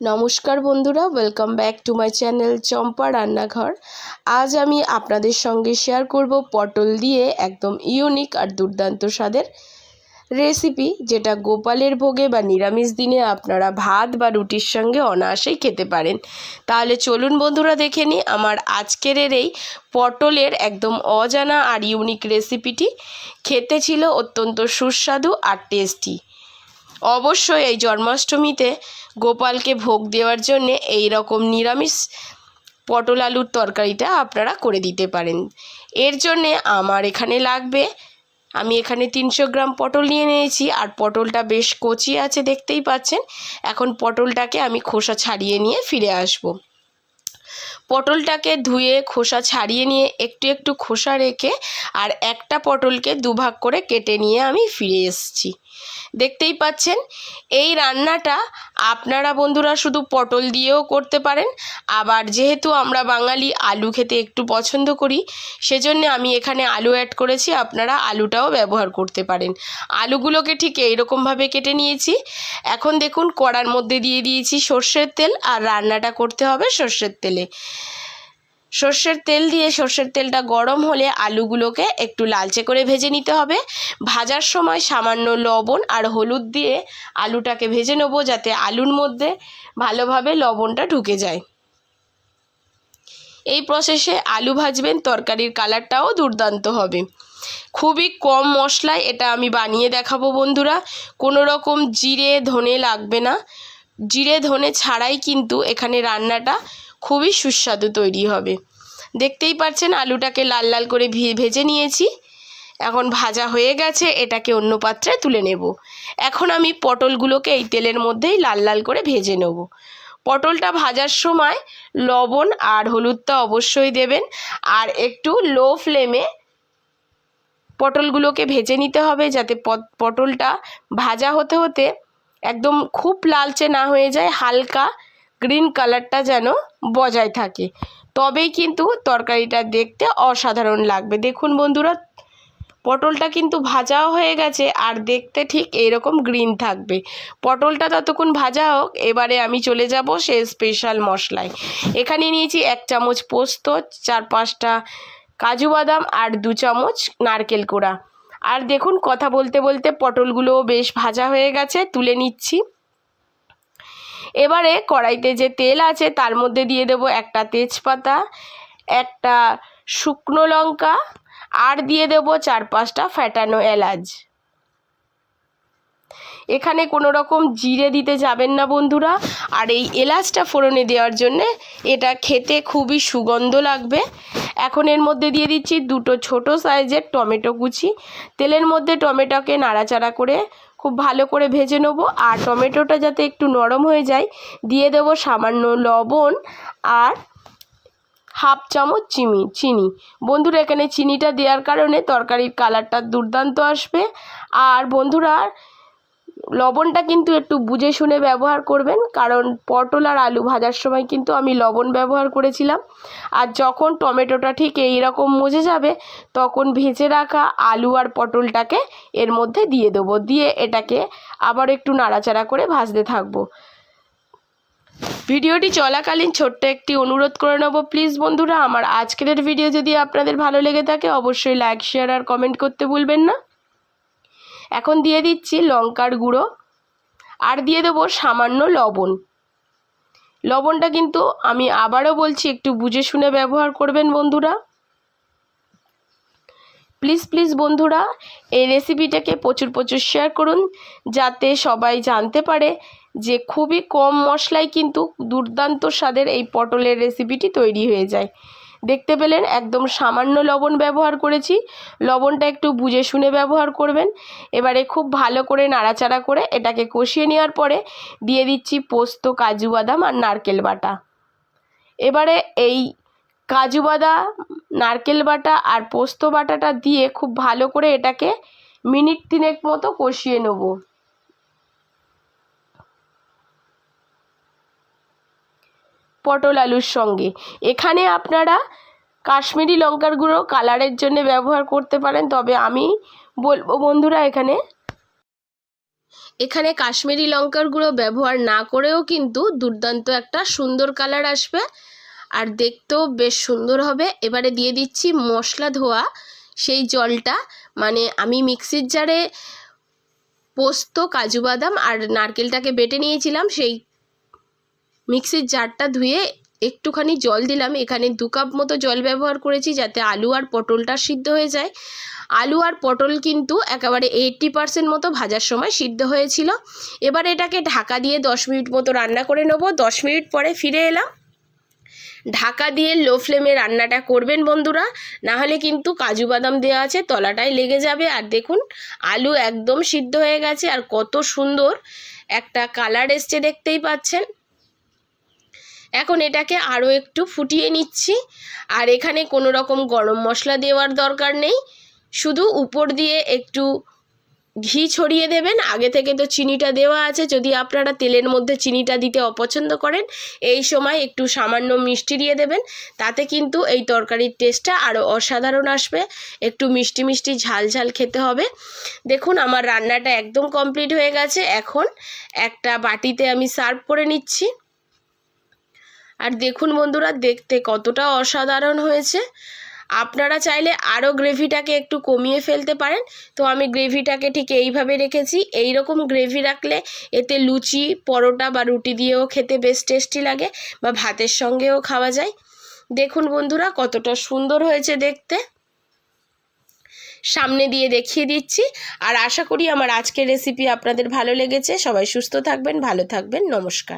নমস্কার বন্ধুরা welcome back to my channel Champa রান্নাঘর। আজ আমি আপনাদের সঙ্গে শেয়ার করব পটল দিয়ে একদম ইউনিক আর দুর্দান্ত স্বাদের রেসিপি যেটা গোপালের ভোগে বা নিরামিষ দিনে আপনারা ভাত বা রুটির সঙ্গে অনায়াসেই খেতে পারেন। তাহলে চলুন বন্ধুরা, দেখে নিই আমার আজকের এই পটলের একদম অজানা আর ইউনিক রেসিপিটি খেতে ছিল অত্যন্ত সুস্বাদু আর টেস্টি অবশ্যই এই জন্মাষ্টমীতে গোপালকে ভোগ দেওয়ার জন্যে এই রকম নিরামিষ পটল আলুর তরকারিটা আপনারা করে দিতে পারেন। এর জন্যে আমার এখানে লাগবে, আমি এখানে তিনশো গ্রাম পটল নিয়ে নিয়েছি, আর পটলটা বেশ কচি আছে দেখতেই পাচ্ছেন। এখন পটলটাকে আমি খোসা ছাড়িয়ে নিয়ে ফিরে আসব। পটলটাকে ধুয়ে, খোসা ছাড়িয়ে নিয়ে একটু একটু খোসা রেখে, আর একটা পটলকে দুভাগ করে কেটে নিয়ে আমি ফিরে এসেছি। দেখতেই পাচ্ছেন, এই রান্নাটা আপনারা বন্ধুরা শুধু পটল দিয়েও করতে পারেন। আবার যেহেতু আমরা বাঙালি, আলু খেতে একটু পছন্দ করি, সেজন্য আমি এখানে আলু অ্যাড করেছি। আপনারা আলুটাও ব্যবহার করতে পারেন। আলুগুলোকে ঠিক এইরকমভাবে কেটে নিয়েছি। এখন দেখুন, কড়ার মধ্যে দিয়ে দিয়েছি সর্ষের তেল আর রান্নাটা করতে হবে সর্ষের তেলে। সর্ষের তেল দিয়ে সর্ষের তেলটা গরম হলে আলুগুলোকে একটু লালচে করে ভেজে নিতে হবে। ভাজার সময় সামান্য লবণ আর হলুদ দিয়ে আলুটাকে ভেজে নেব যাতে আলুর মধ্যে ভালোভাবে লবণটা ঢুকে যায়। এই প্রসেসে আলু ভাজবেন, তরকারির কালারটাও দুর্দান্ত হবে। খুবই কম মশলায় এটা আমি বানিয়ে দেখাবো বন্ধুরা। কোনো রকম জিরে, ধনে লাগবে না। জিরে, ধনে ছাড়াই কিন্তু এখানে রান্নাটা খুবই সুস্বাদু তৈরি হবে। দেখতেই পাচ্ছেন, আলুটাকে লাল লাল করে ভেজে নিয়েছি। এখন ভাজা হয়ে গেছে, এটাকে অন্য পাত্রে তুলে নেব। এখন আমি পটলগুলোকে এই তেলের মধ্যেই লাল লাল করে ভেজে নেব। পটলটা ভাজার সময় লবণ আর হলুদটা অবশ্যই দেবেন। আর একটু লো ফ্লেমে পটলগুলোকে ভেজে নিতে হবে, যাতে পটলটা ভাজা হতে হতে একদম খুব লালচে না হয়ে যায়, হালকা গ্রিন কালারটা যেন বজায় থাকে। তবেই কিন্তু তরকারিটা দেখতে অসাধারণ লাগবে। দেখুন বন্ধুরা, পটলটা কিন্তু ভাজাও হয়ে গেছে আর দেখতে ঠিক এইরকম গ্রিন থাকবে। পটলটা ততক্ষণ ভাজা হোক, এবারে আমি চলে যাব সে স্পেশাল মশলায়। এখানে নিয়েছি এক চামচ পোস্ত, চার পাঁচটা কাজু বাদাম আর দু চামচ নারকেল কোড়া। আর দেখুন, কথা বলতে বলতে পটলগুলোও বেশ ভাজা হয়ে গেছে, তুলে নিচ্ছি। এবারে কড়াইতে যে তেল আছে তার মধ্যে দিয়ে দেব একটা তেজপাতা, একটা শুকনো লঙ্কা আর দিয়ে দেব চার পাঁচটা ফ্যাটানো এলাচ। এখানে কোনো রকম জিরে দিতে যাবেন না বন্ধুরা। আর এই এলাচটা ফোড়নে দেওয়ার জন্যে এটা খেতে খুবই সুগন্ধ লাগবে। এখন এর মধ্যে দিয়ে দিচ্ছি দুটো ছোট সাইজের টমেটো কুচি। তেলের মধ্যে টমেটোকে নাড়াচাড়া করে খুব ভালো করে ভেজে নেব। আর টমেটোটা যাতে একটু নরম হয়ে যায়, দিয়ে দেবো সামান্য লবণ আর হাফ চামচ চিনি চিনি। বন্ধুরা, এখানে চিনিটা দেওয়ার কারণে তরকারির কালারটা দুর্দান্ত আসবে। আর বন্ধুরা লবণটা কিন্তু একটু বুঝে শুনে ব্যবহার করবেন, কারণ পটল আর আলু ভাজার সময় কিন্তু আমি লবণ ব্যবহার করেছিলাম। আর যখন টমেটোটা ঠিক এই রকম মজে যাবে, তখন ভেজে রাখা আলু আর পটলটাকে এর মধ্যে দিয়ে দেবো। দিয়ে এটাকে আবার একটু নাড়াচাড়া করে ভাজতে থাকব। ভিডিওটি চলাকালীন ছোট্ট একটি অনুরোধ করে নেব। প্লিজ বন্ধুরা, আমার আজকের ভিডিও যদি আপনাদের ভালো লেগে থাকে, অবশ্যই লাইক, শেয়ার আর কমেন্ট করতে ভুলবেন না। এখন দিয়ে দিচ্ছি লঙ্কার গুঁড়ো আর দিয়ে দেবো সামান্য লবণ। লবণটা কিন্তু আমি আবারও বলছি, একটু বুঝে শুনে ব্যবহার করবেন বন্ধুরা। প্লিজ প্লিজ বন্ধুরা, এই রেসিপিটাকে প্রচুর প্রচুর শেয়ার করুন, যাতে সবাই জানতে পারে যে খুবই কম মশলায় কিন্তু দুর্দান্ত স্বাদের এই পটলের রেসিপিটি তৈরি হয়ে যায়। দেখতে পেলেন, একদম সামান্য লবণ ব্যবহার করেছি। লবণটা একটু বুঝে শুনে ব্যবহার করবেন। এবারে খুব ভালো করে নাড়াচাড়া করে এটাকে কষিয়ে নেওয়ার পরে দিয়ে দিচ্ছি পোস্ত, কাজু বাদাম আর নারকেল বাটা। এবারে এই কাজু বাদাম, নারকেল বাটা আর পোস্ত বাটাটা দিয়ে খুব ভালো করে এটাকে মিনিট তিনেক মতো কষিয়ে নেব। পটল আলুর সঙ্গে। এখানে আপনারা কাশ্মীরি লঙ্কার গুঁড়ো কালারের জন্য ব্যবহার করতে পারেন, তবে আমি বলব বন্ধুরা এখানে এখানে কাশ্মীরি লঙ্কার গুঁড়ো ব্যবহার না করেও কিন্তু দুর্দান্ত একটা সুন্দর কালার আসবে, আর দেখতেও বেশ সুন্দর হবে। এবারে দিয়ে দিচ্ছি মশলা ধোয়া, সেই জলটা মানে আমি মিক্সির জারে পোস্ত, কাজু বাদাম আর নারকেলটাকে বেটে নিয়েছিলাম, সেই মিক্সির জারটা ধুয়ে একটুখানি জল দিলাম। এখানে দু কাপ মতো জল ব্যবহার করেছি যাতে আলু আর পটলটা সিদ্ধ হয়ে যায়। আলু আর পটল কিন্তু একেবারে এইট্টি পারসেন্ট মতো ভাজার সময় সিদ্ধ হয়েছিল। এবার এটাকে ঢাকা দিয়ে দশ মিনিট মতো রান্না করে নেব। দশ মিনিট পরে ফিরে এলাম। ঢাকা দিয়ে লো ফ্লেমে রান্নাটা করবেন বন্ধুরা। না হলে কিন্তু কাজু বাদাম দেওয়া আছে, তলাটায় লেগে যাবে। আর দেখুন, আলু একদম সিদ্ধ হয়ে গেছে। আর কত সুন্দর একটা কালার এসছে দেখতেই পাচ্ছেন। এখন এটাকে আরও একটু ফুটিয়ে নিচ্ছি। আর এখানে কোনো রকম গরম মশলা দেওয়ার দরকার নেই। শুধু উপর দিয়ে একটু ঘি ছড়িয়ে দেবেন। আগে থেকে তো চিনিটা দেওয়া আছে। যদি আপনারা তেলের মধ্যে চিনিটা দিতে অপছন্দ করেন, এই সময় একটু সামান্য মিষ্টি দিয়ে দেবেন। তাতে কিন্তু এই তরকারির টেস্টটা আরও অসাধারণ আসবে। একটু মিষ্টি মিষ্টি ঝাল ঝাল খেতে হবে। দেখুন, আমার রান্নাটা একদম কমপ্লিট হয়ে গেছে। এখন একটা বাটিতে আমি সার্ভ করে নিচ্ছি। আর দেখুন বন্ধুরা, দেখতে কতটা অসাধারণ হয়েছে। আপনারা চাইলে আরও গ্রেভিটাকে একটু কমিয়ে ফেলতে পারেন। তো আমি গ্রেভিটাকে ঠিক এইভাবে রেখেছি। এই রকম গ্রেভি রাখলে এতে লুচি, পরোটা বা রুটি দিয়েও খেতে বেশ টেস্টি লাগে বা ভাতের সঙ্গেও খাওয়া যায়। দেখুন বন্ধুরা, কতটা সুন্দর হয়েছে দেখতে। সামনে দিয়ে দেখিয়ে দিচ্ছি। আর আশা করি আমার আজকের রেসিপি আপনাদের ভালো লেগেছে। সবাই সুস্থ থাকবেন, ভালো থাকবেন। নমস্কার।